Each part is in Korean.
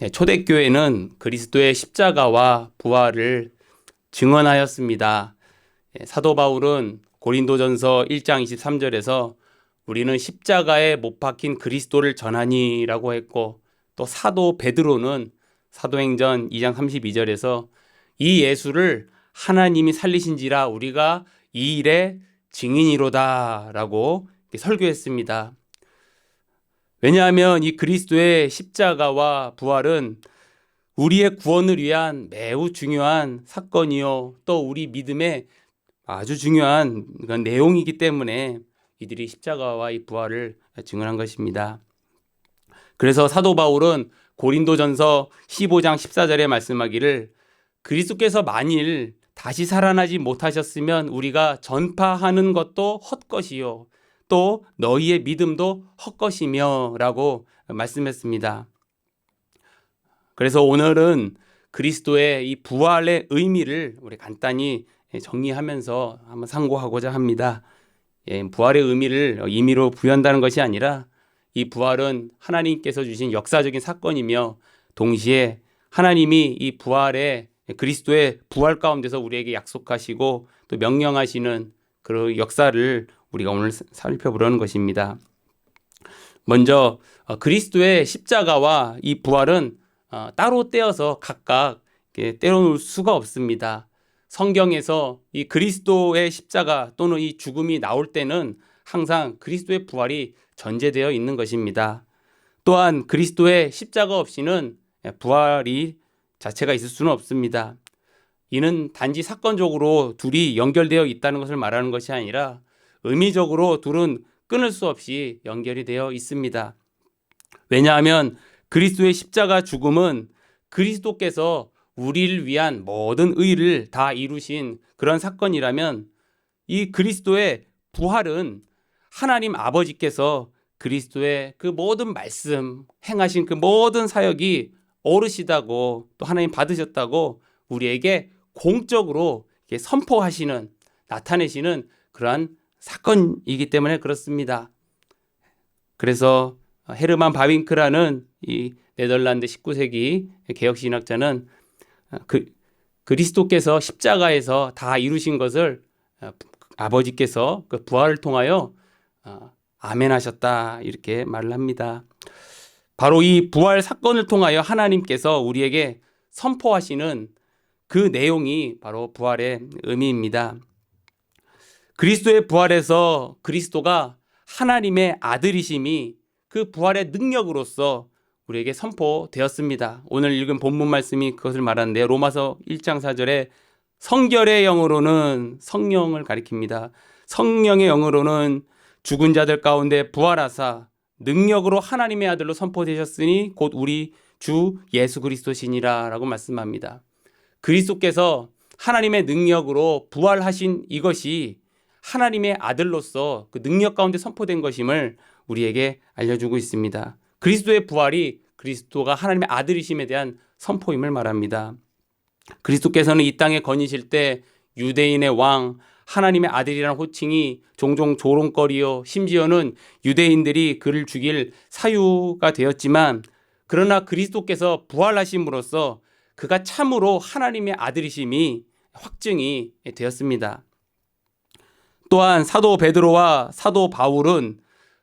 네, 초대교회는 그리스도의 십자가와 부활을 증언하였습니다. 예, 사도 바울은 고린도전서 1장 23절에서 우리는 십자가에 못 박힌 그리스도를 전하니라고 했고 또 사도 베드로는 사도행전 2장 32절에서 이 예수를 하나님이 살리신지라 우리가 이 일의 증인이로다라고 설교했습니다. 왜냐하면 이 그리스도의 십자가와 부활은 우리의 구원을 위한 매우 중요한 사건이요. 또 우리 믿음의 아주 중요한 내용이기 때문에 이들이 십자가와 이 부활을 증언한 것입니다. 그래서 사도 바울은 고린도전서 15장 14절에 말씀하기를 그리스도께서 만일 다시 살아나지 못하셨으면 우리가 전파하는 것도 헛것이요. 또 너희의 믿음도 헛것이며라고 말씀했습니다. 그래서 오늘은 그리스도의 이 부활의 의미를 우리 간단히 정리하면서 한번 상고하고자 합니다. 예, 부활의 의미를 임의로 부여한다는 것이 아니라 이 부활은 하나님께서 주신 역사적인 사건이며 동시에 하나님이 이 부활의 그리스도의 부활 가운데서 우리에게 약속하시고 또 명령하시는 그런 역사를 우리가 오늘 살펴보려는 것입니다. 먼저 어, 그리스도의 십자가와 이 부활은 어, 따로 떼어서 각각 떼어놓을 수가 없습니다. 성경에서 이 그리스도의 십자가 또는 이 죽음이 나올 때는 항상 그리스도의 부활이 전제되어 있는 것입니다. 또한 그리스도의 십자가 없이는 부활이 자체가 있을 수는 없습니다. 이는 단지 사건적으로 둘이 연결되어 있다는 것을 말하는 것이 아니라 의미적으로 둘은 끊을 수 없이 연결이 되어 있습니다. 왜냐하면 그리스도의 십자가 죽음은 그리스도께서 우리를 위한 모든 의를 다 이루신 그런 사건이라면 이 그리스도의 부활은 하나님 아버지께서 그리스도의 그 모든 말씀, 행하신 그 모든 사역이 오르시다고 또 하나님 받으셨다고 우리에게 공적으로 선포하시는 나타내시는 그러한 사건이기 때문에 그렇습니다. 그래서 헤르만 바윙크라는 이 네덜란드 19세기 개혁신학자는 그 그리스도께서 십자가에서 다 이루신 것을 아버지께서 그 부활을 통하여 어, 아멘하셨다 이렇게 말을 합니다. 바로 이 부활 사건을 통하여 하나님께서 우리에게 선포하시는 그 내용이 바로 부활의 의미입니다. 그리스도의 부활에서 그리스도가 하나님의 아들이심이 그 부활의 능력으로서 우리에게 선포되었습니다. 오늘 읽은 본문 말씀이 그것을 말하는데 로마서 1장 4절에 성결의 영으로는 성령을 가리킵니다. 성령의 영으로는 죽은 자들 가운데 부활하사 능력으로 하나님의 아들로 선포되셨으니 곧 우리 주 예수 그리스도시니라라고 말씀합니다. 그리스도께서 하나님의 능력으로 부활하신 이것이 하나님의 아들로서 그 능력 가운데 선포된 것임을 우리에게 알려주고 있습니다. 그리스도의 부활이 그리스도가 하나님의 아들이심에 대한 선포임을 말합니다. 그리스도께서는 이 땅에 거니실 때 유대인의 왕, 하나님의 아들이라는 호칭이 종종 조롱거리요, 심지어는 유대인들이 그를 죽일 사유가 되었지만, 그러나 그리스도께서 부활하심으로써 그가 참으로 하나님의 아들이심이 확증이 되었습니다. 또한 사도 베드로와 사도 바울은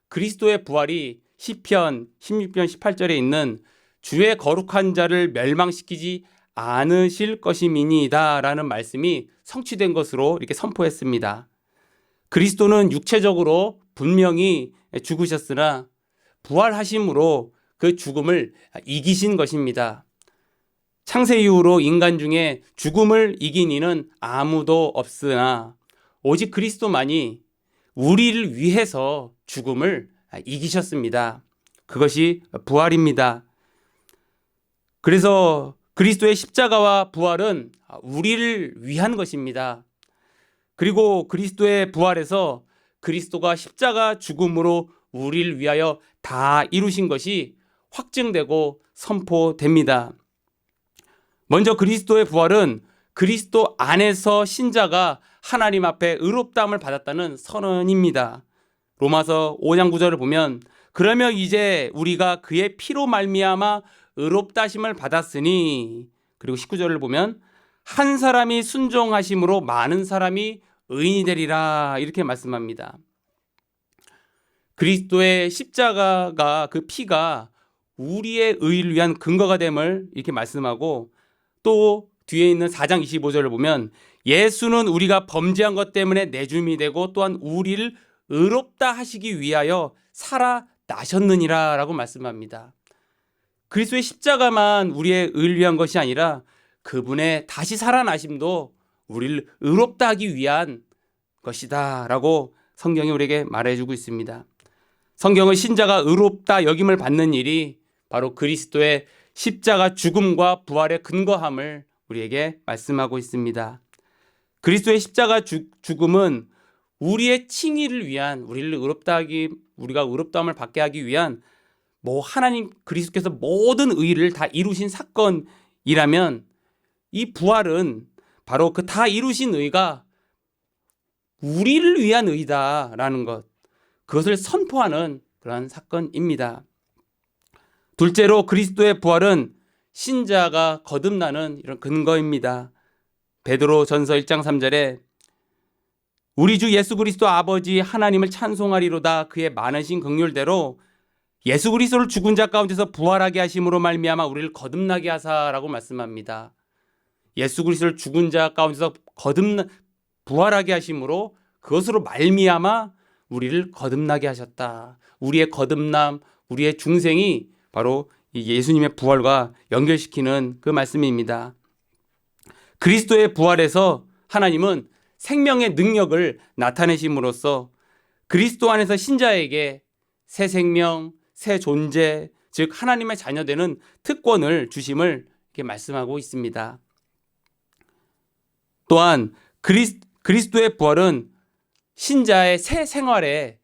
그리스도의 부활이 시편 16편 18절에 있는 주의 거룩한 자를 멸망시키지 않으실 것이미니다라는 말씀이 성취된 것으로 이렇게 선포했습니다. 그리스도는 육체적으로 분명히 죽으셨으나 부활하심으로 그 죽음을 이기신 것입니다. 창세 이후로 인간 중에 죽음을 이긴 이는 아무도 없으나 오직 그리스도만이 우리를 위해서 죽음을 이기셨습니다. 그것이 부활입니다. 그래서 그리스도의 십자가와 부활은 우리를 위한 것입니다. 그리고 그리스도의 부활에서 그리스도가 십자가 죽음으로 우리를 위하여 다 이루신 것이 확증되고 선포됩니다. 먼저 그리스도의 부활은 그리스도 안에서 신자가 하나님 앞에 의롭다함을 받았다는 선언입니다. 로마서 5장 9절을 보면 그러면 이제 우리가 그의 피로 말미암아 의롭다 하심을 받았으니 그리고 19절을 보면 한 사람이 순종하심으로 많은 사람이 의인이 되리라 이렇게 말씀합니다. 그리스도의 십자가가 그 피가 우리의 의를 위한 근거가 됨을 이렇게 말씀하고 또 뒤에 있는 4장 25절을 보면 예수는 우리가 범죄한 것 때문에 내줌이 되고 또한 우리를 의롭다 하시기 위하여 살아 나셨느니라라고 말씀합니다. 그리스도의 십자가만 우리의 의를 위한 것이 아니라 그분의 다시 살아나심도 우리를 의롭다 하기 위한 것이다라고 성경이 우리에게 말해주고 있습니다. 성경은 신자가 의롭다 여김을 받는 일이 바로 그리스도의 십자가 죽음과 부활의 근거함을 우리에게 말씀하고 있습니다. 그리스도의 십자가 주- 죽음은 우리의 칭의를 위한 우리를 의롭다 하기 우리가 의롭다함을 받게 하기 위한 뭐 하나님 그리스도께서 모든 의를 다 이루신 사건이라면 이 부활은 바로 그 다 이루신 의가 우리를 위한 의다라는 것 그것을 선포하는 그러한 사건입니다. 둘째로 그리스도의 부활은 신자가 거듭나는 이런 근거입니다. 베드로 전서 1장 3절에 우리 주 예수 그리스도 아버지 하나님을 찬송하리로다 그의 많으신 긍휼대로 예수 그리스도를 죽은 자 가운데서 부활하게 하심으로 말미암아 우리를 거듭나게 하사라고 말씀합니다. 예수 그리스도를 죽은 자 가운데서 거듭나 부활하게 하심으로 그것으로 말미암아 우리를 거듭나게 하셨다. 우리의 거듭남, 우리의 중생이 바로 이 예수님의 부활과 연결시키는 그 말씀입니다. 그리스도의 부활에서 하나님은 생명의 능력을 나타내심으로써 그리스도 안에서 신자에게 새 생명, 새 존재, 즉 하나님의 자녀되는 특권을 주심을 이렇게 말씀하고 있습니다. 또한 그리스, 그리스도의 부활은 신자의 새 생활의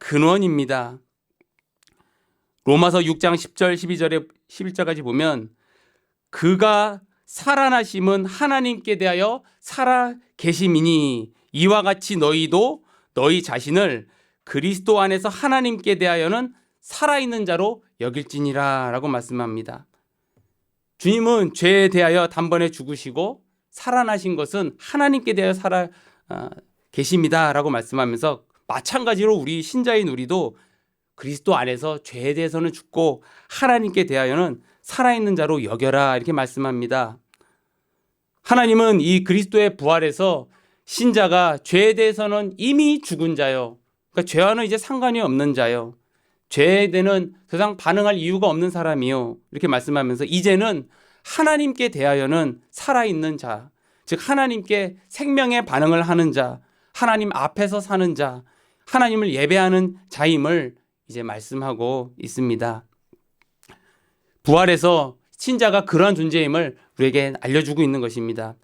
근원입니다. 로마서 6장 10절 12절에 11절까지 보면 그가 살아나심은 하나님께 대하여 살아 계심이니 이와 같이 너희도 너희 자신을 그리스도 안에서 하나님께 대하여는 살아있는 자로 여길지니라 라고 말씀합니다. 주님은 죄에 대하여 단번에 죽으시고 살아나신 것은 하나님께 대하여 살아 아, 계십니다 라고 말씀하면서 마찬가지로 우리 신자인 우리도 그리스도 안에서 죄에 대해서는 죽고 하나님께 대하여는 살아있는 자로 여겨라 이렇게 말씀합니다. 하나님은 이 그리스도의 부활에서 신자가 죄에 대해서는 이미 죽은 자요. 그러니까 죄와는 이제 상관이 없는 자요. 죄에 대는 더 이상 반응할 이유가 없는 사람이요. 이렇게 말씀하면서 이제는 하나님께 대하여는 살아있는 자, 즉 하나님께 생명의 반응을 하는 자, 하나님 앞에서 사는 자, 하나님을 예배하는 자임을 이제 말씀하고 있습니다. 부활에서 신자가 그러한 존재임을 우리에게 알려주고 있는 것입니다.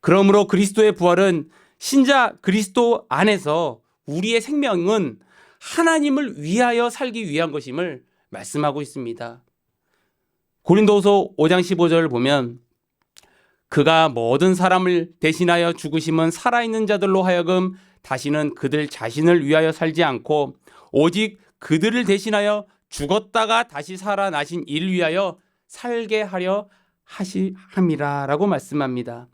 그러므로 그리스도의 부활은 신자 그리스도 안에서 우리의 생명은 하나님을 위하여 살기 위한 것임을 말씀하고 있습니다. 고린도서 5장 15절을 보면 그가 모든 사람을 대신하여 죽으심은 살아있는 자들로 하여금 다시는 그들 자신을 위하여 살지 않고 오직 그들을 대신하여 죽었다가 다시 살아나신 이를 위하여 살게 하려 하시 함이라라고 말씀합니다.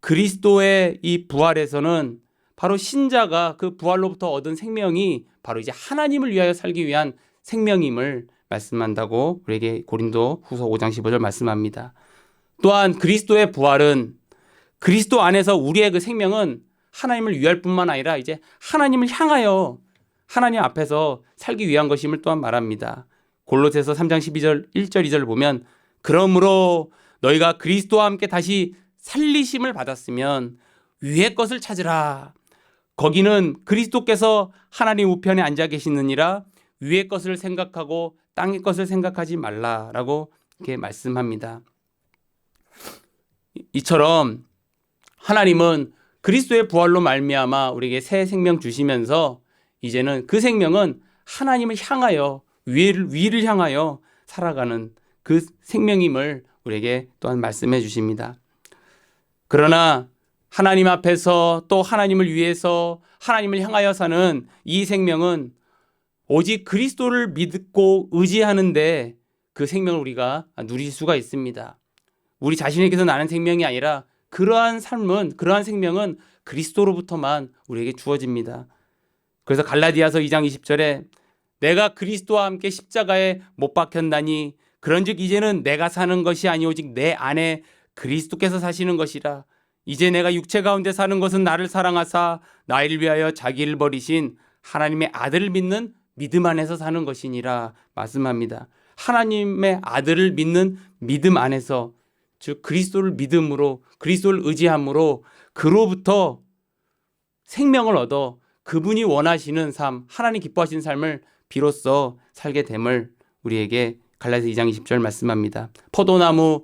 그리스도의 이 부활에서는 바로 신자가 그 부활로부터 얻은 생명이 바로 이제 하나님을 위하여 살기 위한 생명임을 말씀한다고 우리에게 고린도 후서 5장 15절 말씀합니다. 또한 그리스도의 부활은 그리스도 안에서 우리의 그 생명은 하나님을 위할 뿐만 아니라 이제 하나님을 향하여 하나님 앞에서 살기 위한 것임을 또한 말합니다. 골로새서 3장 12절 1절 2절을 보면 그러므로 너희가 그리스도와 함께 다시 살리심을 받았으면 위의 것을 찾으라. 거기는 그리스도께서 하나님 우편에 앉아 계시느니라 위의 것을 생각하고 땅의 것을 생각하지 말라라고 이렇게 말씀합니다. 이처럼 하나님은 그리스도의 부활로 말미암아 우리에게 새 생명 주시면서 이제는 그 생명은 하나님을 향하여 위를 위를 향하여 살아가는 그 생명임을 우리에게 또한 말씀해 주십니다. 그러나 하나님 앞에서 또 하나님을 위해서 하나님을 향하여 사는 이 생명은 오직 그리스도를 믿고 의지하는데 그 생명을 우리가 누릴 수가 있습니다. 우리 자신에게서 나는 생명이 아니라 그러한 삶은 그러한 생명은 그리스도로부터만 우리에게 주어집니다. 그래서 갈라디아서 2장 20절에 내가 그리스도와 함께 십자가에 못 박혔나니 그런즉 이제는 내가 사는 것이 아니 오직 내 안에 그리스도께서 사시는 것이라 이제 내가 육체 가운데 사는 것은 나를 사랑하사 나를 위하여 자기를 버리신 하나님의 아들을 믿는 믿음 안에서 사는 것이니라 말씀합니다. 하나님의 아들을 믿는 믿음 안에서 즉 그리스도를 믿음으로 그리스도를 의지함으로 그로부터 생명을 얻어 그분이 원하시는 삶, 하나님 기뻐하시는 삶을 비로소 살게 됨을 우리에게 갈라디아 2장 20절 말씀합니다. 포도나무의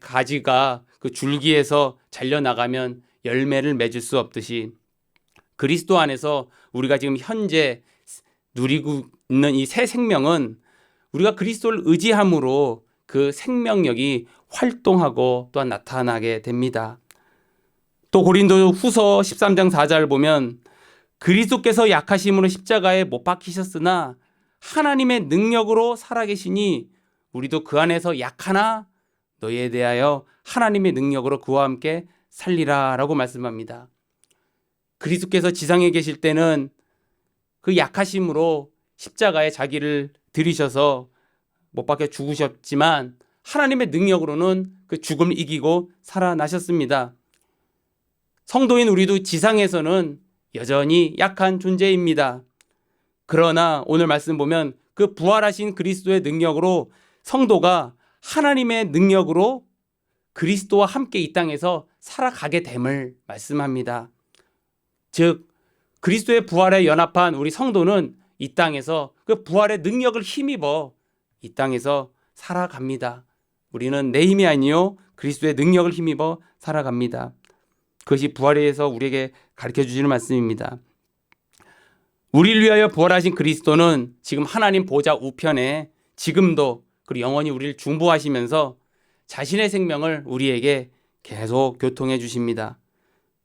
가지가 그 줄기에서 잘려 나가면 열매를 맺을 수 없듯이 그리스도 안에서 우리가 지금 현재 누리고 있는 이 새 생명은 우리가 그리스도를 의지함으로 그 생명력이 활동하고 또한 나타나게 됩니다. 또 고린도 후서 13장 4절 보면 그리스도께서 약하심으로 십자가에 못 박히셨으나 하나님의 능력으로 살아계시니 우리도 그 안에서 약하나 너희에 대하여 하나님의 능력으로 그와 함께 살리라라고 말씀합니다. 그리스도께서 지상에 계실 때는 그 약하심으로 십자가에 자기를 들이셔서 못 박혀 죽으셨지만 하나님의 능력으로는 그 죽음을 이기고 살아나셨습니다. 성도인 우리도 지상에서는 여전히 약한 존재입니다. 그러나 오늘 말씀 보면 그 부활하신 그리스도의 능력으로 성도가 하나님의 능력으로 그리스도와 함께 이 땅에서 살아가게 됨을 말씀합니다. 즉 그리스도의 부활에 연합한 우리 성도는 이 땅에서 그 부활의 능력을 힘입어 이 땅에서 살아갑니다. 우리는 내 힘이 아니요 그리스도의 능력을 힘입어 살아갑니다. 그것이 부활에 의해서 우리에게 가르쳐 주시는 말씀입니다. 우리를 위하여 부활하신 그리스도는 지금 하나님 보좌 우편에 지금도 그리고 영원히 우리를 중보하시면서 자신의 생명을 우리에게 계속 교통해 주십니다.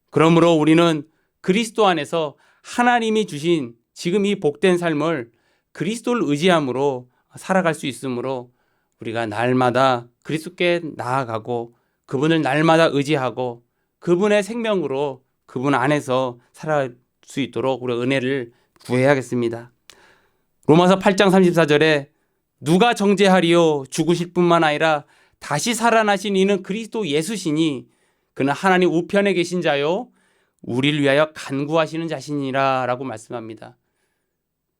그러므로 우리는 그리스도 안에서 하나님이 주신 지금 이 복된 삶을 그리스도를 의지함으로 살아갈 수 있으므로 우리가 날마다 그리스도께 나아가고 그분을 날마다 의지하고 그분의 생명으로 그분 안에서 살아갈 수 있도록 우리 은혜를 구해야겠습니다. 로마서 8장 34절에 누가 정죄하리요 죽으실 뿐만 아니라 다시 살아나신 이는 그리스도 예수시니 그는 하나님 우편에 계신 자요 우리를 위하여 간구하시는 자신이라라고 말씀합니다.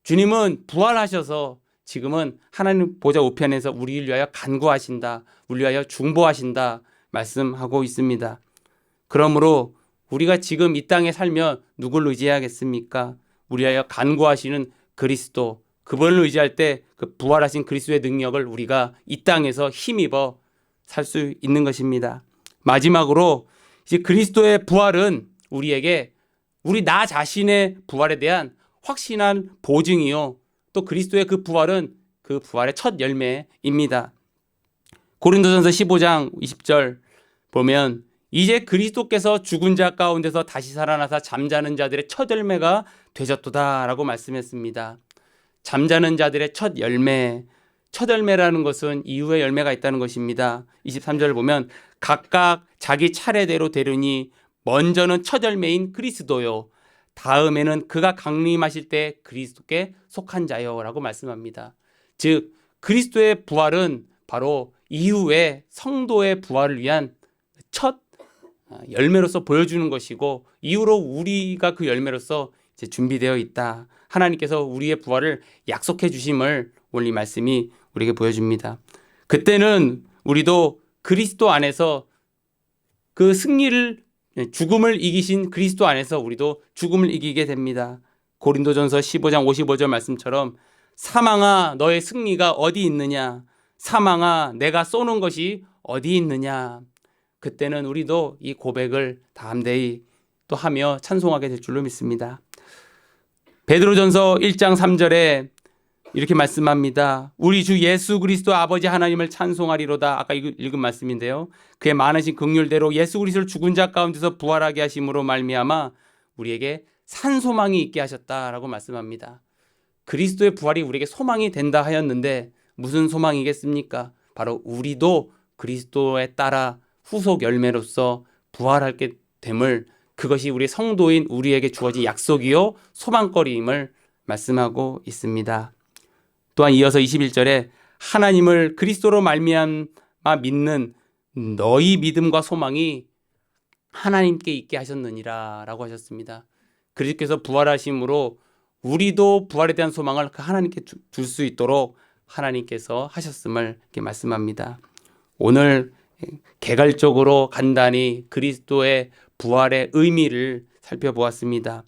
주님은 부활하셔서 지금은 하나님 보좌 우편에서 우리를 위하여 간구하신다. 우리를 위하여 중보하신다. 말씀하고 있습니다. 그러므로 우리가 지금 이 땅에 살면 누굴 의지해야겠습니까? 우리하여 간구하시는 그리스도 그분을 의지할 때 그 부활하신 그리스도의 능력을 우리가 이 땅에서 힘입어 살 수 있는 것입니다. 마지막으로 이제 그리스도의 부활은 우리에게 우리 나 자신의 부활에 대한 확신한 보증이요. 또 그리스도의 그 부활은 그 부활의 첫 열매입니다. 고린도전서 15장 20절 보면 이제 그리스도께서 죽은 자 가운데서 다시 살아나사 잠자는 자들의 첫 열매가 되셨도다라고 말씀했습니다. 잠자는 자들의 첫 열매, 첫 열매라는 것은 이후에 열매가 있다는 것입니다. 23절을 보면 각각 자기 차례대로 되르니 먼저는 첫 열매인 그리스도요. 다음에는 그가 강림하실 때 그리스도께 속한 자요라고 말씀합니다. 즉 그리스도의 부활은 바로 이후에 성도의 부활을 위한 첫 열매로서 보여주는 것이고 이후로 우리가 그 열매로서 이제 준비되어 있다. 하나님께서 우리의 부활을 약속해 주심을 오늘 이 말씀이 우리에게 보여줍니다. 그때는 우리도 그리스도 안에서 그 승리를 죽음을 이기신 그리스도 안에서 우리도 죽음을 이기게 됩니다. 고린도전서 15장 55절 말씀처럼 사망아 너의 승리가 어디 있느냐 사망아 내가 쏘는 것이 어디 있느냐 그때는 우리도 이 고백을 담대히 또 하며 찬송하게 될 줄로 믿습니다. 베드로전서 1장 3절에 이렇게 말씀합니다. 우리 주 예수 그리스도 아버지 하나님을 찬송하리로다. 아까 읽은 말씀인데요. 그의 많으신 긍휼대로 예수 그리스도를 죽은 자 가운데서 부활하게 하심으로 말미암아 우리에게 산 소망이 있게 하셨다라고 말씀합니다. 그리스도의 부활이 우리에게 소망이 된다 하였는데 무슨 소망이겠습니까? 바로 우리도 그리스도에 따라 후속 열매로서 부활하게 됨을 그것이 우리 성도인 우리에게 주어진 약속이요 소망거리임을 말씀하고 있습니다. 또한 이어서 21절에 하나님을 그리스도로 말미암아 믿는 너희 믿음과 소망이 하나님께 있게 하셨느니라라고 하셨습니다. 그리스도께서 부활하심으로 우리도 부활에 대한 소망을 그 하나님께 둘수 있도록 하나님께서 하셨음을 이렇게 말씀합니다. 오늘 개괄적으로 간단히 그리스도의 부활의 의미를 살펴보았습니다.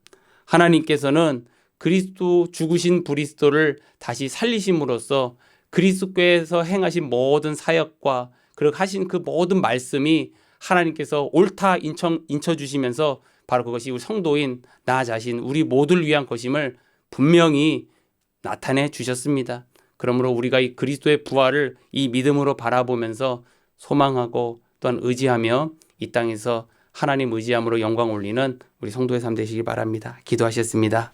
하나님께서는 그리스도 죽으신 그리스도를 다시 살리심으로써 그리스도께서 행하신 모든 사역과 그리고 하신 그 모든 말씀이 하나님께서 옳다 인쳐, 인쳐 주시면서 바로 그것이 우리 성도인 나 자신 우리 모두를 위한 것임을 분명히 나타내 주셨습니다. 그러므로 우리가 이 그리스도의 부활을 이 믿음으로 바라보면서 소망하고 또한 의지하며 이 땅에서 하나님 의지함으로 영광 올리는 우리 성도의 삶 되시기 바랍니다. 기도하셨습니다.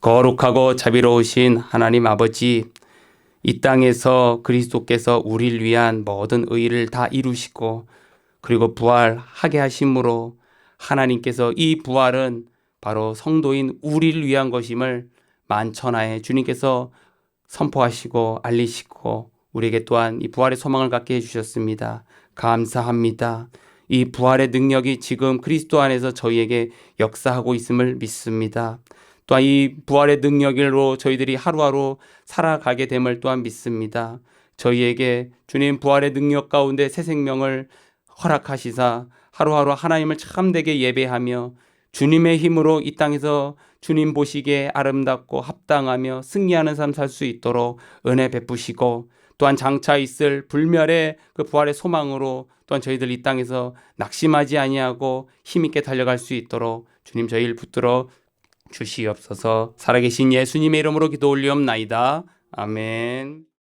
거룩하고 자비로우신 하나님 아버지 이 땅에서 그리스도께서 우리를 위한 모든 의를 다 이루시고 그리고 부활하게 하심으로 하나님께서 이 부활은 바로 성도인 우리를 위한 것임을 만천하에 주님께서 선포하시고 알리시고 우리에게 또한 이 부활의 소망을 갖게 해주셨습니다. 감사합니다. 이 부활의 능력이 지금 그리스도 안에서 저희에게 역사하고 있음을 믿습니다. 또한 이 부활의 능력으로 저희들이 하루하루 살아가게 됨을 또한 믿습니다. 저희에게 주님 부활의 능력 가운데 새 생명을 허락하시사 하루하루 하나님을 참되게 예배하며 주님의 힘으로 이 땅에서 주님 보시기에 아름답고 합당하며 승리하는 삶 살 수 있도록 은혜 베푸시고 또한 장차 있을 불멸의 그 부활의 소망으로 또한 저희들 이 땅에서 낙심하지 아니하고 힘있게 달려갈 수 있도록 주님 저희를 붙들어 주시옵소서 살아계신 예수님의 이름으로 기도 올리옵나이다. 아멘.